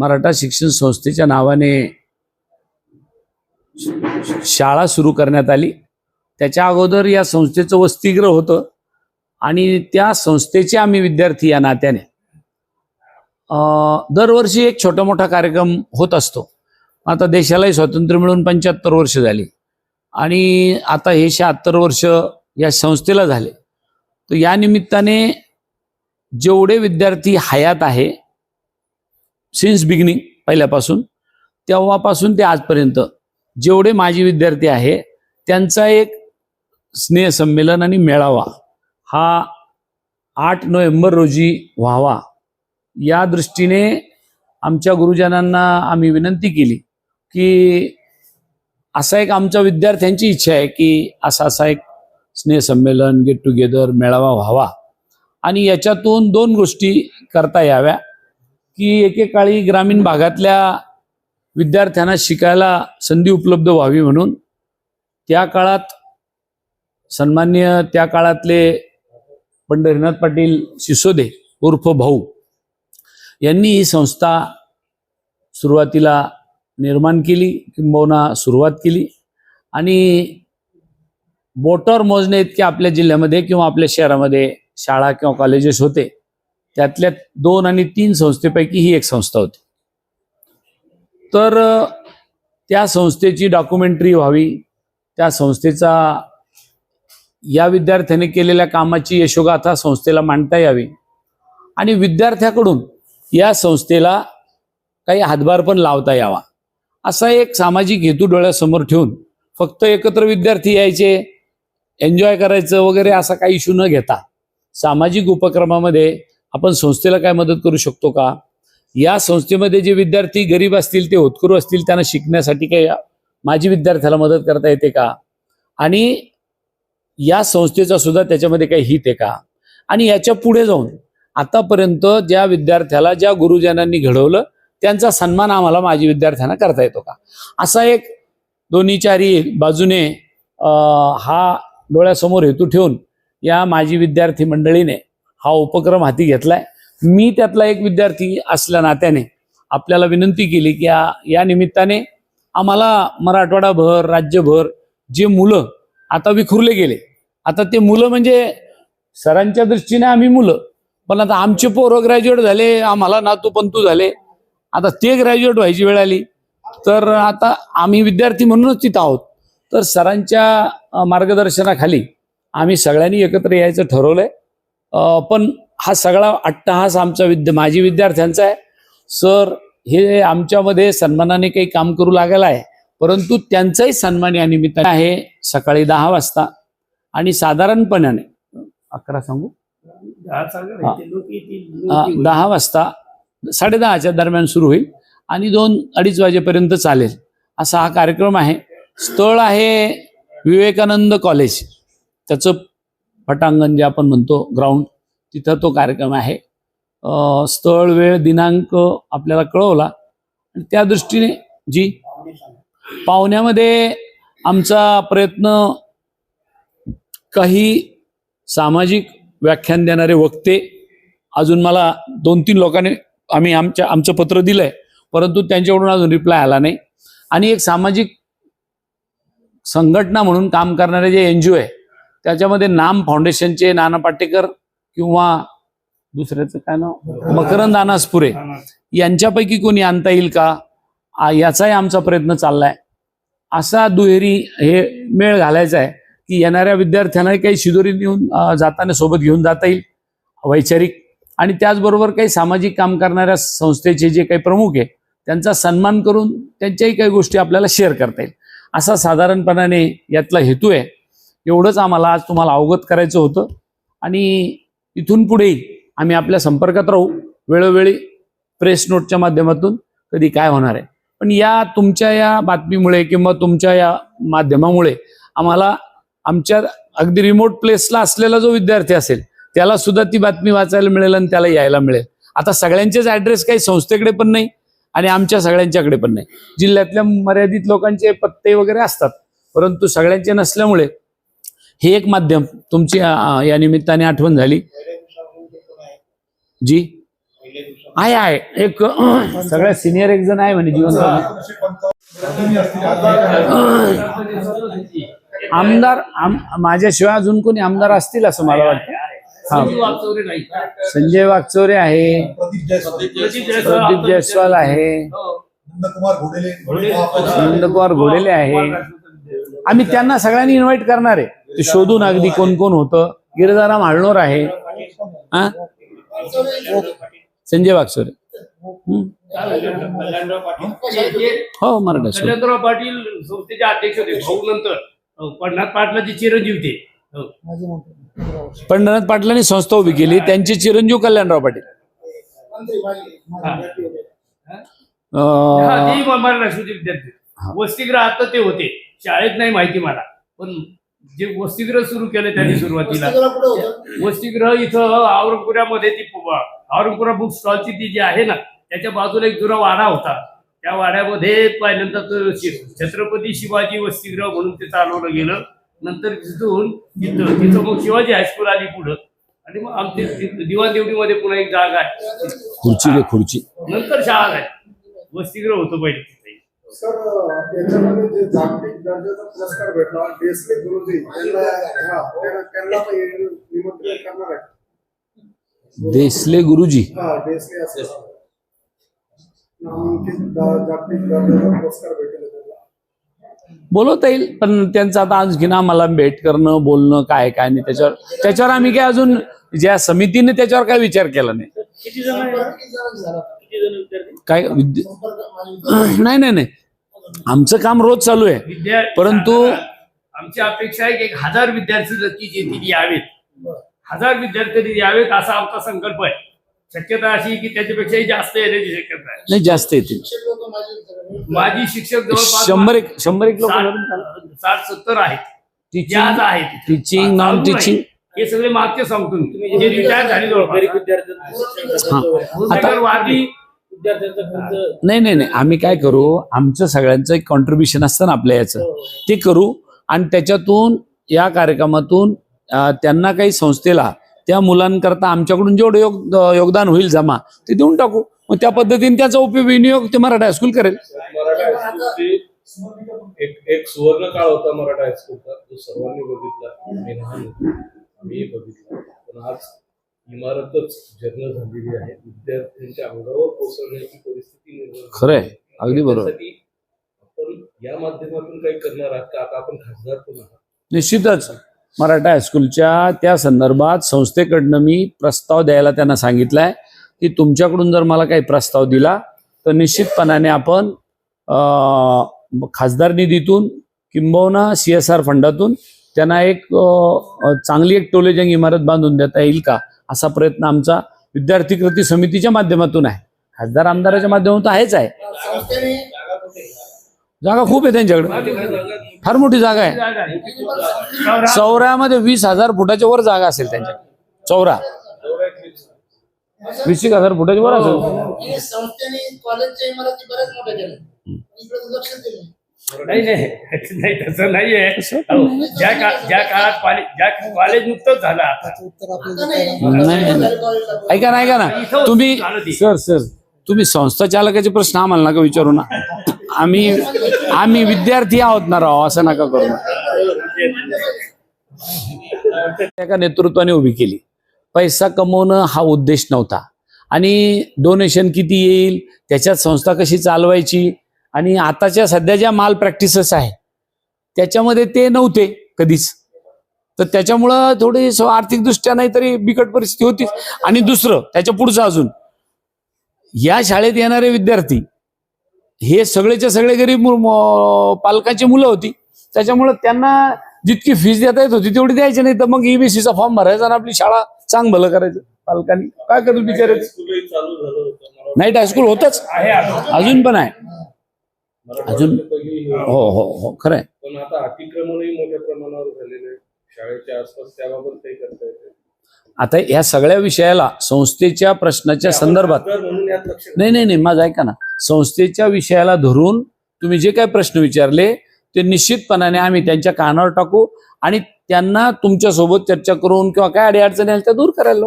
मराठा शिक्षण संस्थेच्या नावाने शाळा सुरू करण्यात आली. त्याच्या अगोदर या संस्थेचं वसतिग्रह होतं आणि त्या संस्थेचे आम्ही विद्यार्थी या नात्याने. दरवर्षी एक छोटा मोठा कार्यक्रम होत असतो. आता देशालाही स्वातंत्र्य मिळून पंच्याहत्तर वर्ष झाली. आणि आता हे शहात्तर वर्ष या संस्थेला झाले. तर या निमित्ताने जेवढे विद्यार्थी हयात आहे सिन्स बिगिनिंग पहिल्यापासून तेव्हापासून ते आजपर्यंत जेवढे माजी विद्यार्थी आहे त्यांचा एक स्नेहसंमेलन आणि मेळावा हा आठ नोव्हेंबर रोजी व्हावा. या दृष्टीने आमच्या गुरुजनांना आम्ही विनंती केली की असा एक आमच्या विद्यार्थ्यांची इच्छा आहे की असा असा एक स्नेहसंमेलन गेट टुगेदर मेळावा व्हावा. आणि याच्यातून दोन गोष्टी करता याव्या. की एकेकाळी ग्रामीण भागातल्या विद्यार्थ्यांना शिकायला संधी उपलब्ध व्हावी म्हणून त्या काळात सन्मान्य त्या काळातले पंढरीनाथ पाटील सिसोदे उर्फ भाऊ यांनी ही संस्था सुरुवातीला निर्माण केली किंबहुना सुरुवात केली. आणि बोटावर मोजणे इतके आपल्या जिल्ह्यामध्ये किंवा आपल्या शहरामध्ये शाळा किंवा कॉलेजेस होते. त्यातल्या दोन आणि तीन संस्थेपैकी ही एक संस्था होती. तर त्या संस्थेची डॉक्युमेंटरी व्हावी त्या संस्थेचा या विद्यार्थ्याने केलेल्या कामाची यशोगाथा संस्थेला मांडता यावी आणि विद्यार्थ्याकडून या संस्थेला काही हातभार पण लावता यावा. असा एक सामाजिक हेतू डोळ्यासमोर ठेवून फक्त एकत्र विद्यार्थी यायचे एन्जॉय करायचं वगैरे असा काही इश्यू न घेता सामाजिक उपक्रमामध्ये आपण संस्थेला काय मदत करू शकतो का? या संस्थेमध्ये जे विद्यार्थी गरीब असतील ते होतकरू असतील त्यांना शिकण्यासाठी काही माझी विद्यार्थ्याला मदत करता येते का? आणि या संस्थेचा सुद्धा त्याच्यामध्ये काही हित आहे का? आणि याच्यापुढे जाऊन आतापर्यंत ज्या विद्यार्थ्याला ज्या गुरुजनांनी घडवलं त्यांचा सन्मान आम्हाला माझी विद्यार्थ्यांना करता येतो का? असा एक दोन्ही चारी बाजूने हा डोळ्यासमोर हेतू ठेवून या माजी विद्यार्थी मंडळीने हा उपक्रम हाती घेतलाय. मी त्यातला एक विद्यार्थी असल्या नात्याने आपल्याला विनंती केली की या या निमित्ताने आम्हाला मराठवाडाभर राज्यभर जे मुलं आता विखुरले गेले. आता ते मुलं म्हणजे सरांच्या दृष्टीने आम्ही मुलं. पण आता आमचे पोरं ग्रॅज्युएट झाले आम्हाला नातू पंतू झाले. आता ते ग्रॅज्युएट व्हायची वेळ आली. तर आता आम्ही विद्यार्थी म्हणूनच तिथं आहोत. तर सरांच्या मार्गदर्शनाखाली आम्ही सगळ्यांनी एकत्र यायचं ठरवलंय. पण हा सगळा अट्टहास आमचा विद्या माझी विद्यार्थ्यांचा आहे. सर हे आमच्यामध्ये सन्मानाने काही काम करू लागलेलं आहे परंतु त्यांचाही सन्मान या निमित्ताने आहे सकाळी दहा वाजता. आणि साधारणपणाने अकरा सांगू? दहा दहा वाजता साडेदहाच्या दरम्यान सुरू होईल आणि दोन अडीच वाजेपर्यंत चालेल. असा हा कार्यक्रम आहे. स्थळ आहे विवेकानंद कॉलेज. त्याचं पटांगण जे आपण म्हणतो ग्राउंड तिथं तो कार्यक्रम आहे. स्थळ वेळ दिनांक आपल्याला कळवला. आणि त्या दृष्टीने जी पाहुण्यामध्ये आमचा प्रयत्न काही सामाजिक व्याख्यान देणारे वक्ते अजून मला दोन तीन लोकांनी आम्ही आमच्या आमचं पत्र दिलंय परंतु त्यांच्याकडून अजून रिप्लाय आला नाही. आणि एक सामाजिक संघटना म्हणून काम करणारे जे एन जी ओ आहे त्याच्यामध्ये नाम फाउंडेशनचे नाना पाटेकर किंवा दुसऱ्याचं काय नाव? मकरंद अनासपुरे. यांच्यापैकी कोणी आणता येईल का? याचाही आमचा प्रयत्न चाललाय. असा दुहेरी हे मेळ घालायचा आहे की येणाऱ्या विद्यार्थ्यांना काही शिदोरी नेऊन जाताना सोबत घेऊन जाता येईल वैचारिक. आणि त्याचबरोबर काही सामाजिक काम करणाऱ्या संस्थेचे जे काही प्रमुख आहे त्यांचा सन्मान करून त्यांच्याही काही गोष्टी आपल्याला शेअर करता येईल. असा साधारणपणाने यातला हेतू आहे. एवढंच आम्हाला आज तुम्हाला अवगत करायचं होतं. आणि इथून पुढेही आम्ही आपल्या संपर्कात राहू. वेळोवेळी प्रेस नोटच्या माध्यमातून कधी काय होणार आहे. पण या तुमच्या या बातमीमुळे किंवा तुमच्या या माध्यमामुळे आम्हाला आमच्या अगदी रिमोट प्लेसला असलेला जो विद्यार्थी असेल त्याला सुद्धा ती बातमी वाचायला मिळेल आणि त्याला यायला मिळेल. आता सगळ्यांचेच ऍड्रेस काही संस्थेकडे पण नाही आणि आमच्या सगळ्यांच्याकडे पण नाही. जिल्ह्यातल्या मर्यादित लोकांचे पत्ते वगैरे असतात परंतु सगळ्यांचे नसल्यामुळे हे एक माध्यम. तुमची या निमित्ताने आठवण झाली? जी? आहे आहे. एक सगळ्यात सिनियर एक जण आहे म्हणे जीवन आमदार आम माझ्याशिवाय अजून कोणी आमदार असतील असं मला वाटतं. हा. संजय वागचौरे आहे. प्रदीप जयस्वाल आहे. नंदकुमार घोडेले आहे. आम्ही त्यांना सगळ्यांनी इन्व्हाइट करणार आहे. ते शोधून अगदी कोण कोण होतं. गिरजाराम हाळणोर आहे. हा? संजय पाटील हे- मराठा. कल्याणराव पाटील संस्थेचे अध्यक्ष होते भाऊ नंतर. पन्नास पाटलाचे चिरंजीव ते. पंढरनाथ पाटलांनी संस्था उभी केली. त्यांचे चिरंजीव कल्याणराव पाटील. हा. हा, मराठा विद्यार्थी. वसतिगृहात तर ते होते. शाळेत नाही माहिती मला. पण जे वसतिगृह सुरू केले त्यांनी सुरुवातीला. वसतिगृह इथं औरंगपुऱ्यामध्ये ती औरंगपुरा बुक स्टॉलची ती जी आहे ना त्याच्या बाजूला एक जुना वाडा होता. त्या वाड्यामध्ये पहिल्यांदा तो छत्रपती शिवाजी वसतिगृह म्हणून ते चालवलं गेलं. नंतर तिथून तिथं तिथं मग शिवाजी हायस्कूल आली पुढं. आणि मग आमची ति- दिवाण देवडीमध्ये पुन्हा एक जागा आहे. खुर्ची खुर्ची. नंतर शाळा आहे. वसतिगृह होतं पहिले. सर याच्यामध्ये जे जागतिक दर्जाचा पुरस्कार भेटला डेसले गुरुजी यांना हा, त्यांना- त्यांना पण हे निमंत्रण करणार आहे. देसले गुरुजी? हा डेसले असेल नामांकित दा- जागतिक दर्जाचा पुरस्कार भेटेल त्यांना. बोलवता येईल पण त्यांचं आता आणखीन आम्हाला भेट करणं बोलणं काय काय नाही. त्याच्यावर त्याच्यावर आम्ही काय अजून ज्या समितीने त्याच्यावर काय विचार केला नाही. किती जण आहे? किती जण विद्यार्थी? काय विद्य- नाही नाही नाही. आमचं काम रोज चालू आहे. विद्या परंतु- आमची अपेक्षा आहे की एक हजार विद्यार्थी नक्कीच येतील यावेत हजार विद्यार्थी यावेत असा आमचा संकल्प आहे. शक्यता अशी की त्याच्यापेक्षाही जास्त येण्याची शक्यता आहे. नाही जास्त येतील. माझी शिक्षक जवळपास शंभर एक शंभर एक लोक साठ सत्तर आहेत. आज आहेत टीचिंग नॉन टीचिंग. हे सगळे मागचे सांगतो जे रिटायर झाले जवळपास. वादी नाही नाही नाही. आम्ही काय करू? आमचं सगळ्यांचं एक कॉन्ट्रीब्युशन असतं ना आपल्या याचं. ते करू आणि त्याच्यातून या कार्यक्रमातून त्यांना काही संस्थेला त्या मुलांकरता आमच्याकडून जेवढं योग योगदान होईल जमा ते देऊन टाकू. मग त्या पद्धतीने त्याचा उपयोग विनियोग ते मराठा हायस्कूल करेल. एक एक सुवर्ण काळ होता मराठा हायस्कूलचा तो सर्वांनी बघितला. मी बघितला. पण आज इमारतच जन्म झालेली आहे. विद्यार्थ्यांच्या अंगावर कोसळण्याची परिस्थिती निर्माण खरंय. अगदी बरोबर. आपण या माध्यमातून काही करणार आहात का? आता आपण खासदार पण आहात. निश्चितच. मराठा हायस्कूलच्या त्या संदर्भात संस्थेकडनं मी प्रस्ताव द्यायला त्यांना सांगितलंय. की तुमच्याकडून जर मला काही प्रस्ताव दिला तर निश्चितपणाने आपण खासदार निधीतून किंबहुना सी एस आर फंडातून त्यांना एक चांगली एक टोलेजंग इमारत बांधून देता येईल का? असा प्रयत्न आमचा विद्यार्थी कृती समितीच्या माध्यमातून आहे. खासदार आमदाराच्या माध्यमातून आहेच आहे. जागा खूप आहे त्यांच्याकडे. फार मोठी जागा आहे. चौऱ्यामध्ये वीस हजार फुटाच्या वर जागा असेल त्यांच्या. चौरा वीस एक हजार फुटाच्या वर असेल. हो. नाही नाही नाही तसं नाहीये. ज्या का ज्या काळात कॉलेज ज्या कॉलेज नुकतंच झालं आता. उत्तर आपलं नाही, नाही. ऐका ना ऐका ना. तुम्ही सर सर तुम्ही संस्था चालकाचे प्रश्न आम्हाला नका विचारू ना. आम्ही आम्ही विद्यार्थी आहोत ना राव असं नका करू एका नेतृत्वाने उभी केली. पैसा कमवणं हा उद्देश नव्हता. आणि डोनेशन किती येईल त्याच्यात संस्था कशी चालवायची आणि आताच्या सध्या ज्या माल प्रॅक्टिसेस आहे त्याच्यामध्ये ते नव्हते कधीच. तर त्याच्यामुळं थोडी आर्थिकदृष्ट्या नाही तरी बिकट परिस्थिती होतीच आणि दुसरं त्याच्या पुढचं अजून. या शाळेत येणारे विद्यार्थी हे सगळेच्या सगळे गरीब पालकांची मुलं होती. त्याच्यामुळं त्यांना जितकी फीस देता येत होती तेवढी द्यायची नाही. तर मग E ईबीसीचा फॉर्म भरायचा आणि आपली शाळा चांग भलं करायचं. पालकांनी. काय करतो बिचारे ते? स्कूलही चालू झालं होतं. मला नाईट हायस्कूल होतच. अजून पण आहे. अजून- ही. हो हो खरं आहे पण आता अतिक्रमणही मोठ्या प्रमाणावर झालेलं आहे शाळेच्या आसपास त्याबाबत काही करता येते आता या सगळ्या विषयाला संस्थेच्या प्रश्नाच्या संदर्भात नाही नाही नाही माझं ऐका ना संस्थेच्या विषयाला धरून तुम्ही जे काही प्रश्न विचारले ते निश्चितपणाने आम्ही त्यांच्या कानावर टाकू आणि त्यांना तुमच्यासोबत चर्चा करून किंवा काय अडीअडचणी आल्या त्या दूर करायला.